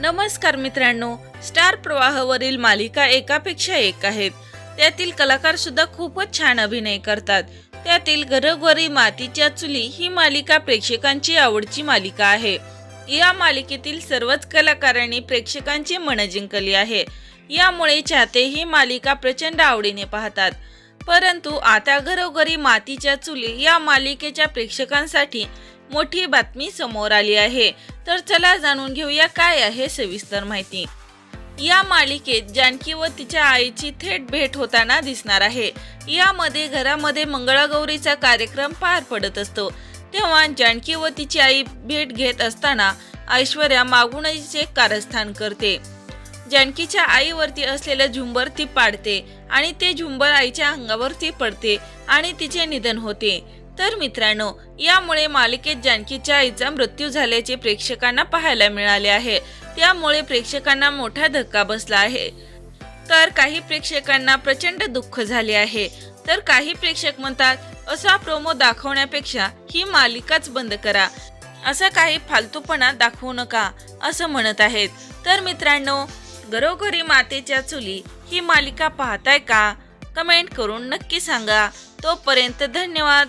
नमस्कार मित्रांनो स्टार प्रवाहावरील मालिका एकापेक्षा एक आहेत. त्यातील कलाकार सुद्धा खूपच छान अभिनय करतात. त्यातील घरोघरी मातीच्या चुली ही मालिका प्रेक्षकांची आवडची मालिका आहे. या मालिकेतील सर्वच कलाकारांनी प्रेक्षकांची मन जिंकली आहे. यामुळे चाहते ही मालिका प्रचंड आवडीने पाहतात. परंतु आता घरोघरी मातीच्या चुली या मालिकेच्या प्रेक्षकांसाठी मोठी बातमी समोर आली आहे. तर चला जाणून घेऊया काय आहे सविस्तर माहिती. या मालिकेत जानकी व तिच्या आईची थेट भेट होताना दिसणार आहे. यामध्ये घरामध्ये मंगळागौरीचा कार्यक्रम पार पडत असतो. तेव्हा जानकी व तिची आई भेट घेत असताना ऐश्वर्या मागूनच एक कारस्थान करते. जानकीच्या आईवरती असलेलं झुंबर ती पाडते आणि ते झुंबर आईच्या अंगावरती पडते आणि तिचे निधन होते. तर मित्रांनो यामुळे मालिकेत जानकीच्या आईचा मृत्यू झाल्याचे प्रेक्षकांना पाहायला मिळाले आहे. त्यामुळे प्रेक्षकांना मोठा धक्का बसला आहे. तर काही प्रेक्षकांना प्रचंड दुःख झाले आहे. तर काही प्रेक्षक म्हणतात असा प्रोमो दाखवण्यापेक्षा ही मालिकाच बंद करा. असा काही फालतूपणा दाखवू नका असं म्हणत आहेत. तर मित्रांनो घरोघरी मातेच्या चुली ही मालिका पाहताय का? कमेंट करून नक्की सांगा. तोपर्यंत धन्यवाद.